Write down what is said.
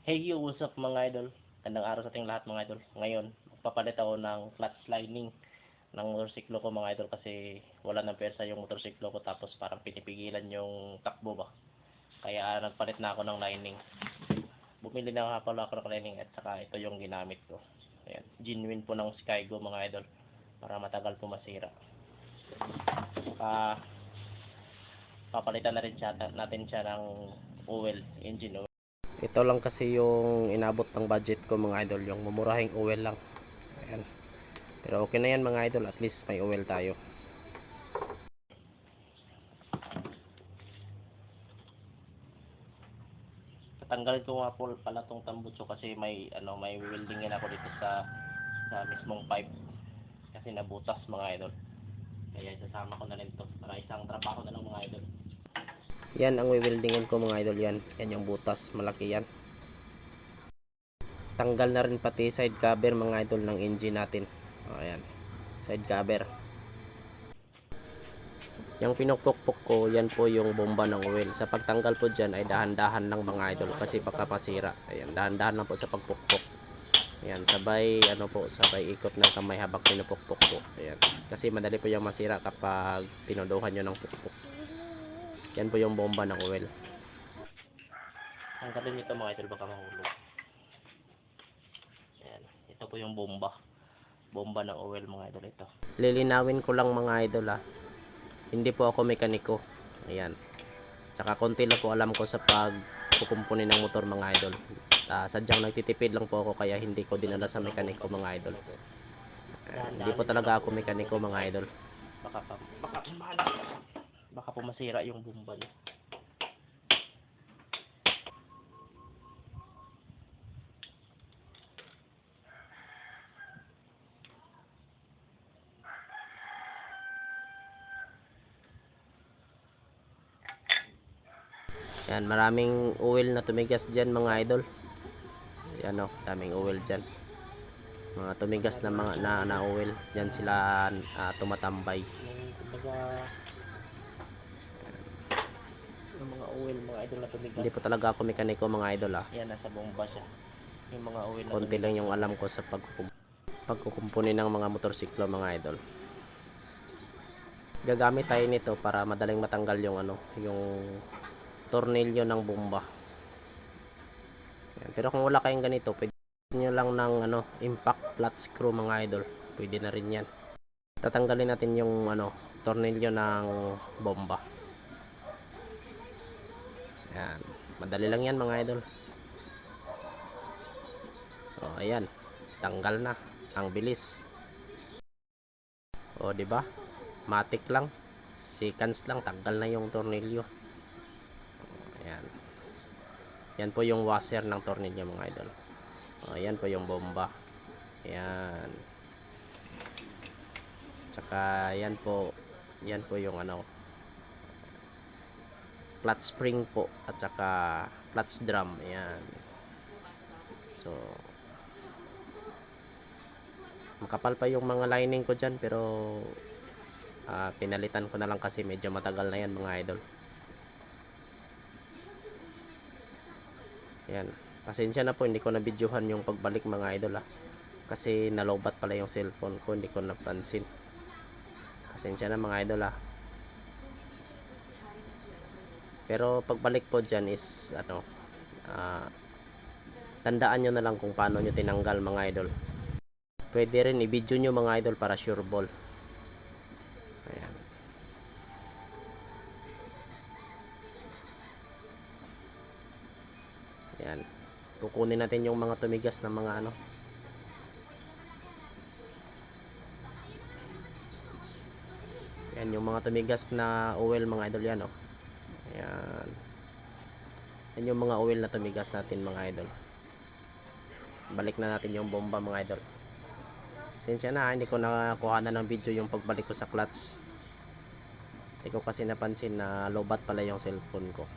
Hey you, what's up mga idol? Gandang araw sa ating lahat mga idol. Ngayon, magpapalit ako ng clutch lining ng motorsiklo ko mga idol kasi wala ng pwersa yung motorsiklo ko tapos parang pinipigilan yung takbo ba. Kaya nagpalit na ako ng lining. Bumili na nga pala ako ng lining at saka ito yung ginamit ko. Ayan, genuine po ng Skygo mga idol para matagal po masira. Saka papalitan na rin siya, natin siya ng oil, engine oil. Ito lang kasi yung inabot ng budget ko mga idol, yung mumurahing oil lang. Ayan. Pero okay na yan mga idol, at least may oil tayo. Tatanggalin ko nga po pala tong tambutso kasi may ano may weldingin ako dito sa sa mismong pipe kasi nabutas mga idol. Kaya isasama ko na rin to para isang trabaho na lang mga idol. Yan ang weldingin ko mga idol yan. Yan yung butas, malaki yan. Tanggal na rin pati side cover mga idol ng engine natin. O, ayan. Side cover. Yung pinukpok ko, yan po yung bomba ng oil. Sa pagtanggal po dyan ay dahan-dahan lang mga idol kasi baka masira. Ayan, dahan-dahan lang po sa pagpukpok. Ayan, sabay ano po, sabay ikot ng kamay habang pinupukpok po. Ayan. Kasi madali po yung masira kapag tinuduhan nyo ng pukpok. Yan po yung bomba ng oil. Ang galing nito mga idol baka mahulog. Yan. Ito po yung bomba. Bomba ng oil mga idol ito. Lilinawin ko lang mga idol ah. Hindi po ako mekaniko. Ayan. Tsaka konti lang po alam ko sa pag kukumpuni ng motor mga idol. Ah, sadyang nagtitipid lang po ako kaya hindi ko dinala sa mekaniko mga idol. Ayan. Hindi po talaga ako mekaniko mga idol. Baka baka baka po masira yung bomba niya. Yan, maraming oil na tumigas dyan mga idol. Yan o, daming oil dyan. Mga tumigas na mga na, na oil. Dyan sila ah, tumatambay. Kumbaga, yung mga oil, mga idol na tumigas. Hindi po talaga ako mekaniko mga idol ah. Yan, nasa bomba siya. Yung mga oil na Konti lang yung alam ko sa pagkukum pagkukumpuni ng mga motorsiklo mga idol. Gagamit tayo nito para madaling matanggal yung ano, yung tornilyo ng bomba. Yan. Pero kung wala kayong ganito, pwede nyo lang ng ano, impact flat screw mga idol. Pwede na rin yan. Tatanggalin natin yung ano, tornilyo ng bomba. Yan. Madali lang yan mga idol. O, ayan. Tanggal na. Ang bilis. O, di ba? Matik lang. Seconds lang tanggal na yung tornilyo. Ayan. Yan po yung washer ng tornilyo mga idol. O, yan po yung bomba. Ayan. Tsaka yan po, yan po yung ano, flat spring po at saka clutch drum. Ayan. So, makapal pa yung mga lining ko dyan pero ah, pinalitan ko na lang kasi medyo matagal na yan mga idol. Ayan. Pasensya na po, hindi ko na videohan yung pagbalik mga idol ah. Kasi nalobat pala yung cellphone ko, hindi ko napansin. Pasensya na mga idol ah. Pero pagbalik po dyan is ano, ah, tandaan nyo na lang kung paano nyo tinanggal mga idol. Pwede rin i-video nyo mga idol para sure ball. Ayan. Ayan. Kukunin natin yung mga tumigas na mga ano. Ayan yung mga tumigas na oil mga idol yan oh. Ayan. Yan yung mga oil na tumigas natin mga idol. Balik na natin yung bomba mga idol. Sensya na, hindi ko nakakuha na ng video yung pagbalik ko sa clutch. Hindi ko kasi napansin na lobat pala yung cellphone ko.